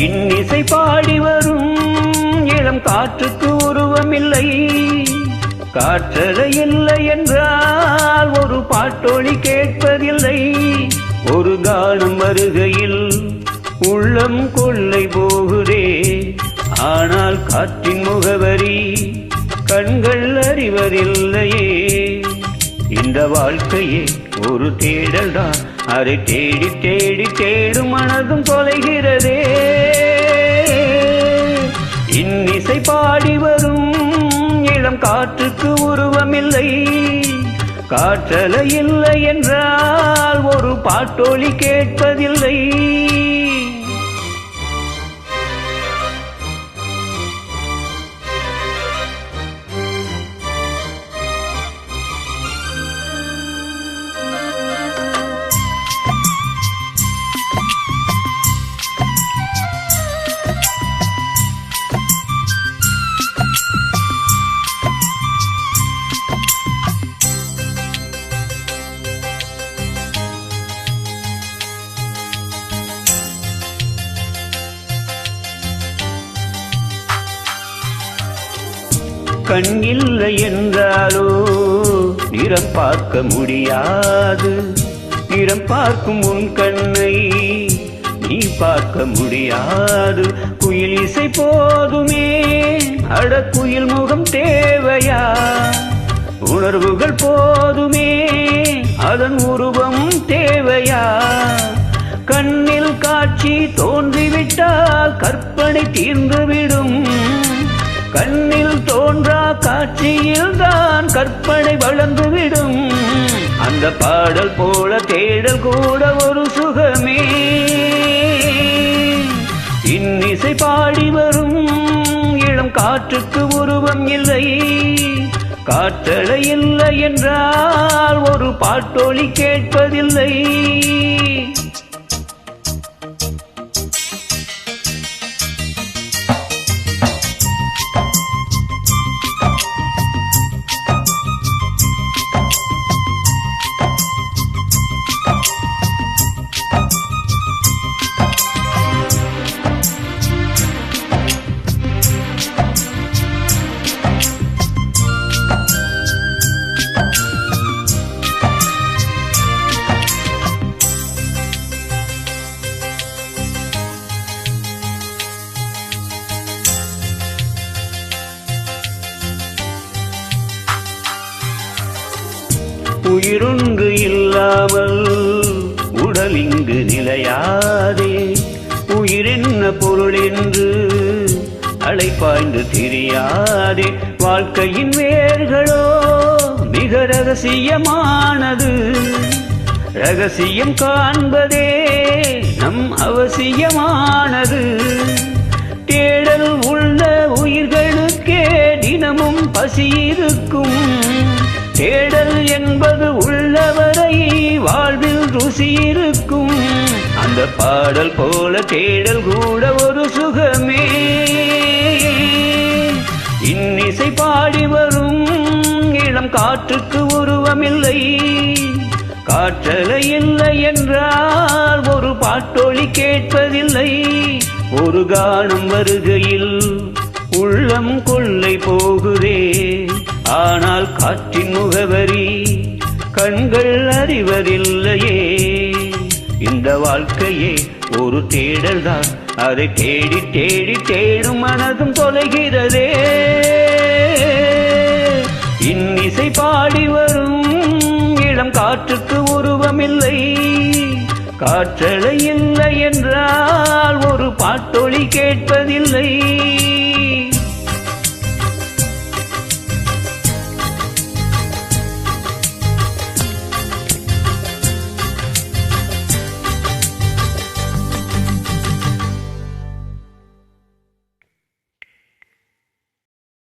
இன்னிசை பாடி வரும். இளம் காற்றுக்கு உருவமில்லை. காற்றலை இல்லை என்றால் ஒரு பாட்டொளி கேட்பதில்லை. ஒரு கானம் வருகையில் உள்ளம் கொள்ளை போகுதே. ஆனால் காற்றின் முகவரி கண்கள் அறிவதில்லையே. இந்த வாழ்க்கையே ஒரு தேடல்தான். அதை தேடி தேடி தேடி இல்லை காற்றலை இல்லை என்றால் ஒரு பாட்டொலி கேட்பதில்லை. கண் இல்லை என்றாலோ நிறம் பார்க்க முடியாது. நிறம் பார்க்கும் உன் கண்ணை நீ பார்க்க முடியாது. குயில் இசை போதுமே அட குயில் முகம் தேவையா? உணர்வுகள் போதுமே அதன் உருவம் தேவையா? கண்ணில் காட்சி தோன்றிவிட்டால் கற்பனை தீர்ந்துவிடும். கண்ணில் தோன்றா காட்சியில் தான் கற்பனை வளர்ந்துவிடும் அந்த பாடல் போல தேடல் கூட ஒரு சுகமே. இன்னிசை பாடி வரும் இளம் காற்றுக்கு உருவம் இல்லை. காற்றலை இல்லை என்றால் ஒரு பாட்டொலி கேட்பதில்லை. உயிருங்கு இல்லாமல் உடல் இங்கு நிலையாதே. உயிரென்ன பொருள் என்று அலைப்பாய்ந்து தெரியாதே. வாழ்க்கையின் வேர்களோ மிக ரகசியமானது. ரகசியம் காண்பதே நம் அவசியமானது. தேடல் உள்ள உயிர்களுக்கே தினமும் பசி இருக்கும். தேடல் என்பது உள்ளவரை வாழ்வில் ருசி இருக்கும் அந்த பாடல் போல தேடல் கூட ஒரு சுகமே. இன்னிசை பாடி வரும் இளம் காற்றுக்கு உருவமில்லை. காற்றலை இல்லை என்றால் ஒரு பாட்டொழி கேட்பதில்லை. ஒரு கானம் வருகையில் உள்ளம் கொள்ளை போகுதே. ஆனால் காற்றின் முகவரி கண்கள் அறிவதில்லையே. இந்த வாழ்க்கையே ஒரு தேடல் தான் அதை தேடி தேடி தேடும் மனதும் தொலைகிறதே. இன்னிசை பாடி வரும் இளம் காற்றுக்கு உருவமில்லை. காற்றலை இல்லை என்றால் ஒரு பாட்டொழி கேட்பதில்லை.